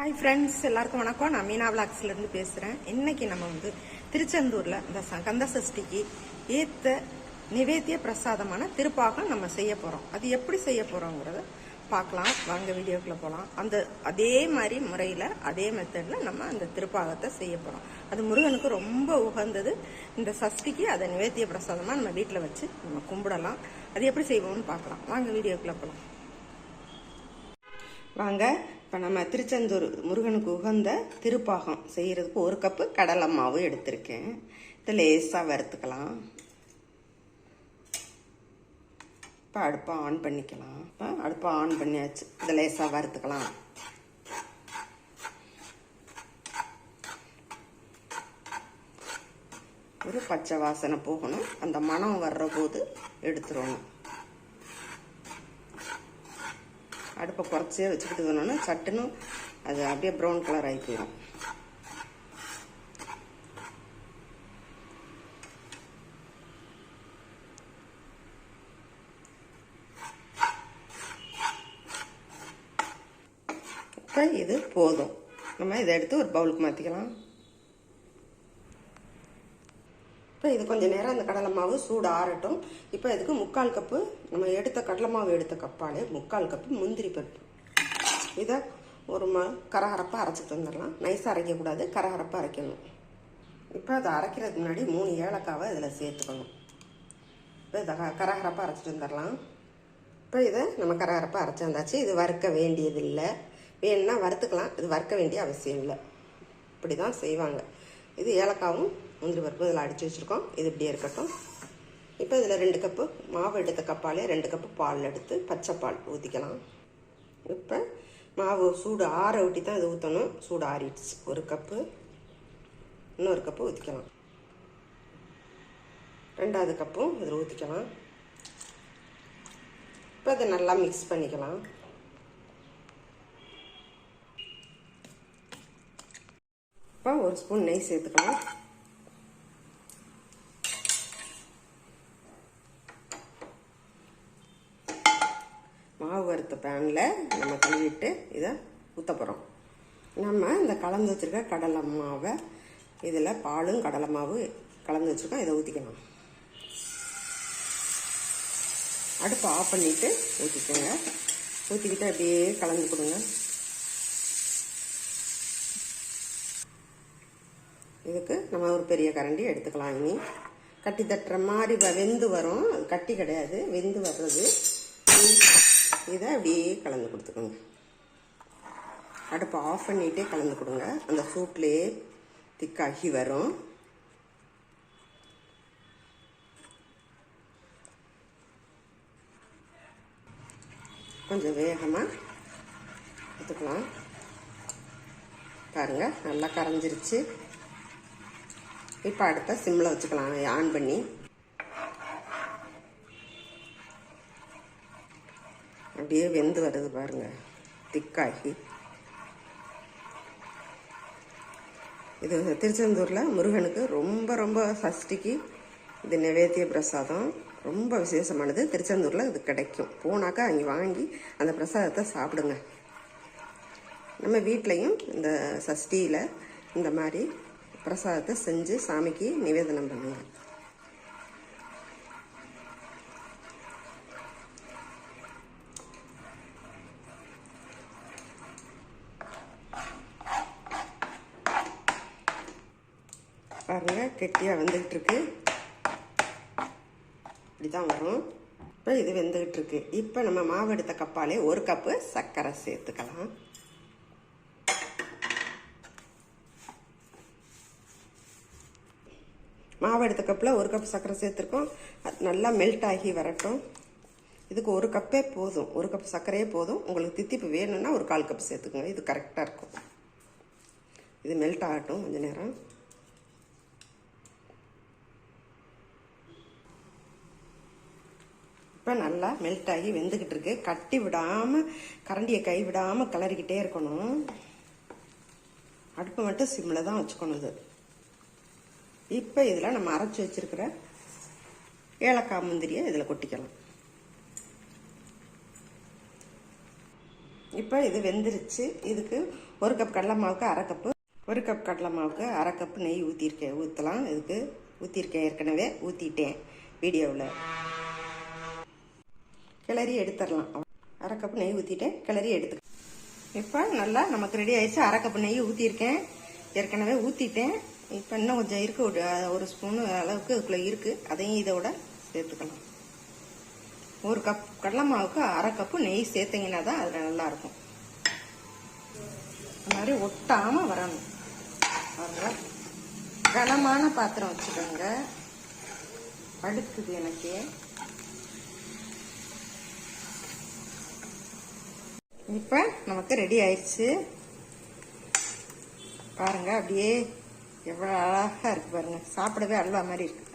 Hi friends எல்லாருக்கும் வணக்கம். நான் மீனா விளாக்ஸ்லேருந்து பேசுகிறேன் இன்றைக்கி நம்ம வந்து திருச்செந்தூரில் இந்த ச- கந்த சஷ்டிக்கு ஏற்ற நிவேத்திய பிரசாதமான திருப்பாகம் நம்ம செய்ய போகிறோம் அது எப்படி செய்ய போகிறோங்கிறத பார்க்கலாம். வாங்க வீடியோக்குள்ளே போகலாம் அந்த அதே மாதிரி முறையில் அதே மெத்தடில் நம்ம அந்த திருப்பாகத்தை செய்ய போகிறோம் அது முருகனுக்கு ரொம்ப உகந்தது. இந்த சஷ்டிக்கு அதை நிவேத்திய பிரசாதமாக நம்ம வீட்டில் வச்சு நம்ம கும்பிடலாம். அது எப்படி செய்வோம்னு பார்க்கலாம். வாங்க வீடியோக்குள்ளே போகலாம் வாங்க இப்போ நம்ம திருச்செந்தூர் முருகனுக்கு உகந்த திருப்பாகம் செய்கிறதுக்கு ஒரு கப்பு கடலை மாவு எடுத்திருக்கேன். இதை லேசாக வறுத்துக்கலாம். இப்போ அடுப்பை ஆன் பண்ணிக்கலாம். இப்போ அடுப்பை ஆன் பண்ணியாச்சு. இதை லேசாக வறுத்துக்கலாம். ஒரு பச்சை வாசனை போகணும். அந்த மணம் வர்ற போது எடுத்துடணும். அடுப்பை குறைச்சே வச்சுக்கிட்டு இருந்தோன்னா சட்டுன்னு அது அப்படியே ப்ரௌன் கலர் ஆகி போயிடும். இப்போ இது போதும். நம்ம இதை எடுத்து ஒரு பவுலுக்கு மாற்றிக்கலாம் இப்போ இது கொஞ்சம் நேரம் அந்த கடலை மாவு சூடு ஆறட்டும். இப்போ இதுக்கு முக்கால் கப்பு நம்ம எடுத்த கடலை மாவு எடுத்த கப்பாலே முக்கால் கப்பு முந்திரி பருப்பு. இதை ஒரு ம கரகரப்பாக அரைச்சிட்டு வந்துடலாம் நைஸாக அரைக்கக்கூடாது கரகரப்பாக அரைக்கணும். இப்போ அதை அரைக்கிறதுக்கு முன்னாடி மூணு ஏலக்காவை இதில் சேர்த்துக்கணும். இப்போ இதை க- கரகரப்பாக அரைச்சிட்டு வந்துடலாம் இப்போ இதை நம்ம கரகரப்பாக அரைச்சி வந்தாச்சு. இது வறுக்க வேண்டியதில்லை. வேணும்னா வறுத்துக்கலாம். இது வறுக்க வேண்டிய அவசியம் இல்லை. இப்படி தான் செய்வாங்க. இது ஏலக்காவும் முந்திரி பருப்பு இதில் அடித்து வச்சுருக்கோம். இது இப்படியே இருக்கட்டும். இப்போ இதில் ரெண்டு கப்பு மாவு எடுத்த கப்பாலே ரெண்டு கப்பு பால் எடுத்து பச்சை பால் ஊற்றிக்கலாம் இப்போ மாவு சூடு ஆற ஊட்டி தான் இது ஊற்றணும் சூடு ஆறிடுச்சு. ஒரு கப்பு இன்னொரு கப்பு ஊற்றிக்கலாம் ரெண்டாவது கப்பும் இதில் ஊற்றிக்கலாம் இப்போ இதை நல்லா மிக்ஸ் பண்ணிக்கலாம். இப்போ ஒரு ஸ்பூன் நெய் சேர்த்துக்கலாம். மாவு பேனில் நம்ம கழுவிட்டு இதை ஊற்ற போகிறோம் நம்ம இந்த கலந்து வச்சுருக்க கடலை மாவை இதில் பாலும் கடலை மாவு கலந்து வச்சுருக்கோம். இதை ஊற்றிக்கலாம் அடுப்பை ஆஃப் பண்ணிவிட்டு ஊற்றிக்கோங்க ஊற்றிக்கிட்டு அப்படியே கலந்து கொடுங்க. இதுக்கு நம்ம ஒரு பெரிய கரண்டி எடுத்துக்கலாம் இனி. கட்டி தட்டுற மாதிரி வெந்து வரும். கட்டி கிடையாது. வெந்து வர்றது. இதை அப்படியே கலந்து கொடுத்துக்கோங்க. அடுப்பை ஆஃப் பண்ணிகிட்டே கலந்து கொடுங்க. அந்த சூட்லேயே திக்காகி வரும். கொஞ்சம் வேகமாக எடுத்துக்கலாம். பாருங்க நல்லா கரைஞ்சிருச்சு. இப்போ அடுத்த சிம்மில் வச்சுக்கலாம் ஆன் பண்ணி. அப்படியே வெந்து வருது பாருங்க. திக்காகி. இது திருச்செந்தூரில் முருகனுக்கு ரொம்ப ரொம்ப சஷ்டிக்கு இது நிவேத்திய பிரசாதம். ரொம்ப விசேஷமானது. திருச்செந்தூரில் இது கிடைக்கும். போனாக்கா அங்கே வாங்கி அந்த பிரசாதத்தை சாப்பிடுங்க. நம்ம வீட்லேயும் இந்த சஷ்டியில் இந்த மாதிரி பிரசாதத்தை செஞ்சு சாமிக்கு நிவேதனம் பண்ணுங்கள் பாருங்க கெட்டியாக வந்துகிட்டு இருக்கு இப்படி தான் வரும். இப்போ இது வெந்துக்கிட்டுருக்கு இப்போ நம்ம மாவு எடுத்த கப்பாலே ஒரு கப்பு சர்க்கரை சேர்த்துக்கலாம். மாவு எடுத்த கப்பில் ஒரு கப் சர்க்கரை சேர்த்துருக்கோம். அது நல்லா மெல்ட் ஆகி வரட்டும். இதுக்கு ஒரு கப்பே போதும். ஒரு கப் சர்க்கரையே போதும். உங்களுக்கு தித்திப்பு வேணும்னா ஒரு கால் கப் சேர்த்துக்கோங்க. இது கரெக்டாக இருக்கும். இது மெல்ட் ஆகட்டும் கொஞ்சம் நேரம். இப்போ நல்லா மெல்ட் ஆகி வெந்துக்கிட்டு இருக்கு. கட்டி விடாமல் கரண்டியை கை விடாமல் கிளறிக்கிட்டே இருக்கணும். அடுப்பு மட்டும் சிம்மில் தான் வச்சுக்கணும் இது. இப்போ இதில் நம்ம அரைச்சி வச்சிருக்கிற ஏலக்காய் முந்திரியை இதில் கொட்டிக்கலாம். இப்போ இது வெந்துருச்சு. இதுக்கு ஒரு கப் கடலை மாவுக்கு அரை கப்பு ஒரு கப் கடலை மாவுக்கு அரை கப்பு நெய் ஊற்றிருக்கேன் ஊற்றலாம் இதுக்கு ஊற்றிருக்கேன் ஏற்கனவே ஊற்றிட்டேன் வீடியோவில். கிளறி எடுத்துடலாம். அரை கப்பு நெய் ஊற்றிட்டேன் கிளறி எடுத்து இப்போ நல்லா நமக்கு ரெடி ஆயிடுச்சு. அரை கப்பு நெய் ஊற்றிருக்கேன் ஏற்கனவே ஊற்றிட்டேன் இப்போ இன்னும் கொஞ்சம் இருக்குது ஒரு ஒரு ஸ்பூனு அளவுக்கு இதுக்குள்ளே இருக்குது அதையும் இதோட சேர்த்துக்கலாம். ஒரு கப் கடலை மாவுக்கு அரை கப்பு நெய் சேர்த்திங்கன்னா தான் அதில் நல்லாயிருக்கும் இந்த மாதிரி ஒட்டாமல் வரணும். பாருங்க. கனமான பாத்திரம் வச்சுக்கோங்க. அடுக்குது எனக்கு. இப்போ நமக்கு ரெடி ஆயிடுச்சு. பாருங்கள் அப்படியே எவ்வளோ அழகாக இருக்குது பாருங்கள் சாப்பிடவே அல்வா மாதிரி இருக்குது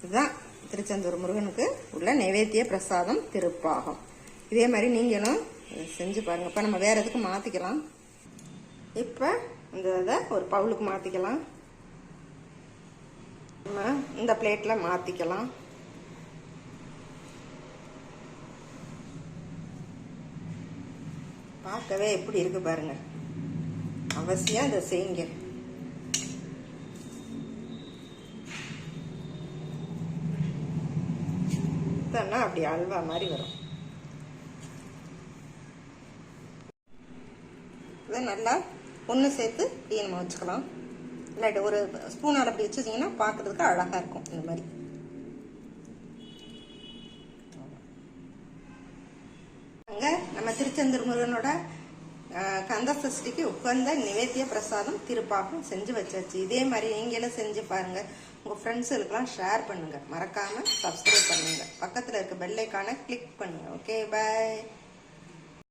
இதுதான் திருச்செந்தூர் முருகனுக்கு உள்ள நைவேத்திய பிரசாதம் திருப்பாகம். இதே மாதிரி நீங்களும் செஞ்சு பாருங்க. இப்போ நம்ம வேறு எதுக்கு மாற்றிக்கலாம் இப்போ இந்த இதை ஒரு பவுலுக்கு மாற்றிக்கலாம் நம்ம இந்த பிளேட்டில் மாற்றிக்கலாம் பார்க்கவே எப்படி இருக்கு பாருங்க. அவசியம் இதை செய்யுங்க. சுத்தம்னா அப்படி அல்வா மாதிரி வரும். இதை நல்லா ஒன்று சேர்த்து டீ வச்சுக்கலாம். இல்லாட்டி ஒரு ஸ்பூனால் அப்படி வச்சுச்சிங்கன்னா பார்க்கறதுக்கு அழகாக இருக்கும் இந்த மாதிரி. அங்கே நம்ம திருச்செந்தூர் முருகனோட கந்த சஷ்டிக்கு உட்கார்ந்த நிவேத்திய பிரசாதம் திருப்பாகம் செஞ்சு வச்சாச்சு. இதே மாதிரி நீங்களும் செஞ்சு பாருங்க. உங்க ஃப்ரெண்ட்ஸுகளுக்கெல்லாம் ஷேர் பண்ணுங்க. மறக்காம சப்ஸ்கிரைப் பண்ணுங்க. பக்கத்தில் இருக்க பெல்லைக்கான கிளிக் பண்ணுங்க. Okay bye